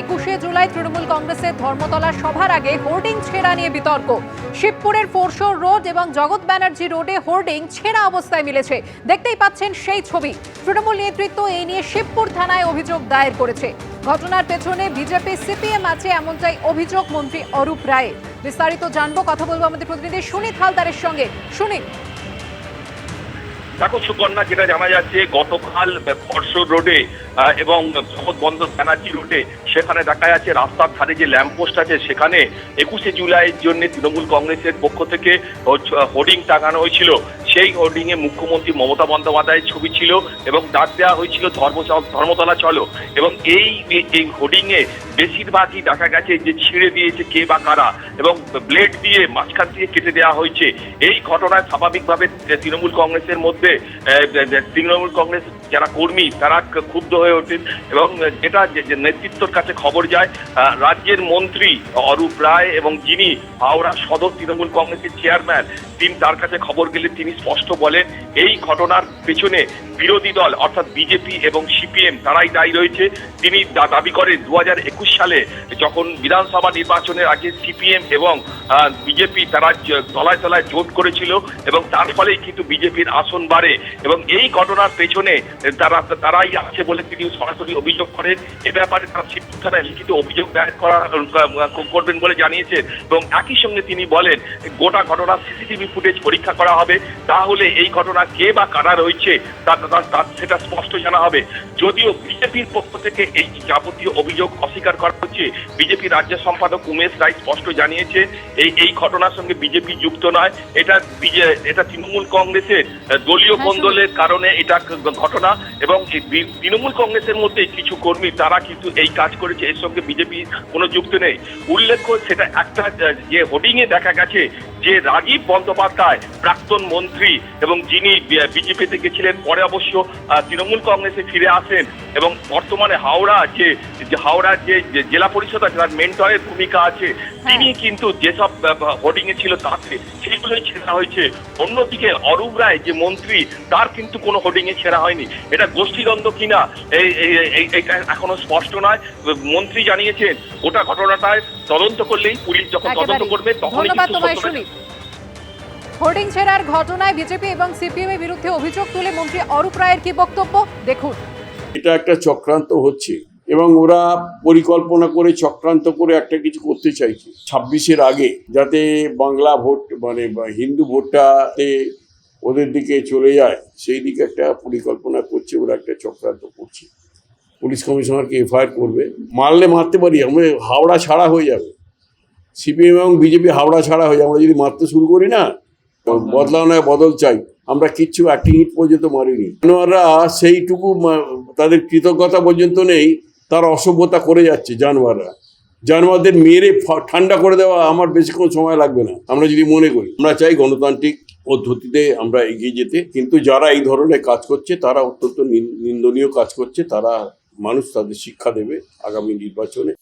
একুশে জুলাই তৃণমূল কংগ্রেসের ধর্মতলা সভার আগে হোর্ডিং ছেঁড়া নিয়ে বিতর্ক। শিবপুরের ফোরশোর রোড এবং জগৎ ব্যানার্জি রোডে হোর্ডিং ছেঁড়া অবস্থায় মিলেছে। দেখতেই পাচ্ছেন সেই ছবি। তৃণমূল নেতৃত্ব এই নিয়ে শিবপুর থানায় অভিযোগ দায়ের করেছে। ঘটনার পেছনে বিজেপি সিপিএম আছে এমনটাই অভিযোগ মন্ত্রী অরূপ রায়ের। বিস্তারিত জানব, কথা বলব আমাদের প্রতিনিধি সুনীত হালদারের সঙ্গে। সুনীত দেখো সুকন্যা, যেটা জানা যাচ্ছে, গতকাল ফরশোর রোডে এবং জগৎ বন্দর ব্যানার্জি রোডে সেখানে দেখা যাচ্ছে রাস্তার ধারে যে ল্যাম্পপোস্ট আছে, সেখানে একুশে জুলাইয়ের জন্য তৃণমূল কংগ্রেসের পক্ষ থেকে হোর্ডিং টাঙানো হয়েছিল। সেই হোর্ডিং এ মুখ্যমন্ত্রী মমতা বন্দ্যোপাধ্যায়ের ছবি ছিল এবং ডাক দেওয়া হয়েছিল ধর্ম ধর্মতলা চলো। এবং এই এই হোর্ডিং এ বেশিরভাগই দেখা গেছে যে ছিঁড়ে দিয়েছে কে বা কারা এবং ব্লেড দিয়ে মাঝখান দিয়ে কেটে দেওয়া হয়েছে। এই ঘটনায় স্বাভাবিকভাবে তৃণমূল কংগ্রেসের মধ্যে তৃণমূল কংগ্রেস যারা কর্মী, তারা ক্ষুব্ধ হয়ে ওঠেন এবং যেটা যে- নেতৃত্বর কাছে খবর যায় রাজ্যের মন্ত্রী অরূপ রায় এবং যিনি হাওড়া সদর তৃণমূল কংগ্রেসের চেয়ারম্যান, তিনি তার কাছে খবর গেলে তিনি স্পষ্ট বলেন, এই ঘটনার পেছনে বিরোধী দল, অর্থাৎ বিজেপি এবং সিপিএম, তারাই দায়ী রয়েছে। তিনি দাবি করেন দু হাজার একুশ সালে যখন বিধানসভা নির্বাচনের আগে সিপিএম এবং বিজেপি তারা তলায় তলায় জোট করেছিল এবং তার ফলেই কিন্তু বিজেপির আসন বাড়ে এবং এই ঘটনার পেছনে তারা তারাই আছে বলে তিনি সরাসরি অভিযোগ করেন। এ ব্যাপারে তারা শিবপুর থানায় লিখিত অভিযোগ দায়ের করা করবেন বলে জানিয়েছে এবং একই সঙ্গে তিনি বলেন গোটা ঘটনা সিসিটিভি ফুটেজ পরীক্ষা করা হবে। তাহলে এই ঘটনা কে বা কারা রয়েছে তা সেটা স্পষ্ট জানা হবে। যদিও বিজেপির পক্ষ থেকে এই যাবতীয় অভিযোগ অস্বীকার করা হচ্ছে বিজেপি রাজ্য সম্পাদক উমেশ রায় স্পষ্ট জানিয়েছে এই এই ঘটনার সঙ্গে বিজেপি যুক্ত নয়। এটা বিজে- এটা তৃণমূল কংগ্রেসের দলীয় হ্যাঁ, কোন্দলের কারণে এটা ঘটনা এবং তৃণমূল কংগ্রেসের মধ্যে কিছু কর্মী, তারা কিন্তু এই কাজ করেছে। এর সঙ্গে বিজেপি কোনো যুক্ত নেই। উল্লেখ্য সেটা একটা যে হোর্ডিং এ দেখা গেছে যে রাজীব বন্দ্যোপাধ্যায় প্রাক্তন মন্ত্রী এবং যিনি বিজেপিতে গেছিলেন পরে অবশ্য তৃণমূল কংগ্রেসে ফিরে আসেন এবং বর্তমানে হাওড়া যে হাওড়ার যে জেলা পরিষদ আছে তার মেন্টরের ভূমিকা আছে তিনি কিন্তু যেসব হোর্ডিং এ ছিল তাতে সেগুলোই ছেড়া হয়েছে। অন্যদিকে অরূপ রায় যে মন্ত্রী তার কিন্তু কোনো হোর্ডিং এ ছেড়া হয়নি। এটা গোষ্ঠীদ্বন্দ্ব কিনা এই এইটা এখনও স্পষ্ট নয়। মন্ত্রী জানিয়েছেন গোটা ঘটনাটায় তদন্ত করলেই পুলিশ যখন তদন্ত করবে তখনই কিন্তু হোর্ডিং ছেঁড়ার ঘটনায় বিজেপি এবং সিপিএম এর বিরুদ্ধে অভিযোগ তুলে মন্ত্রী অরূপ রায়ের কি বক্তব্য? দেখুন। এটা একটা চক্রান্ত হচ্ছে এবং ওরা পরিকল্পনা করে চক্রান্ত করে একটা কিছু করতে চাইছে। ছাব্বিশের আগে যাতে বাংলা ভোট মানে হিন্দু ভোটটাতে ওদের দিকে চলে যায়, সেই দিকে একটা পরিকল্পনা করছে, ওরা একটা চক্রান্ত করছে। পুলিশ কমিশনারকে এফআইআর করবে। মারলে মারতে পারি, আমরা হাওড়া ছাড়া হয়ে যাবে। সিপিএম এবং বিজেপি হাওড়া ছাড়া হয়ে যাবে। আমরা যদি মারতে শুরু করি না বদলাও নয় বদল চাই। আমরা কিচ্ছু একটি ইট পর্যন্ত মারিনি। জানোয়াররা সেইটুকু তাদের কৃতজ্ঞতা পর্যন্ত নেই, তার অসভ্যতা করে যাচ্ছে জানোয়াররা। জানোয়ারদের মেরে ঠান্ডা করে দেওয়া আমার বেশিক্ষণ সময় লাগবে না, আমরা যদি মনে করি। আমরা চাই গণতান্ত্রিক পদ্ধতিতে আমরা এগিয়ে যেতে, কিন্তু যারা এই ধরনের কাজ করছে, তারা অত্যন্ত নিন- নিন্দনীয় কাজ করছে, তারা মানুষ তাদের শিক্ষা দেবে আগামী নির্বাচনে।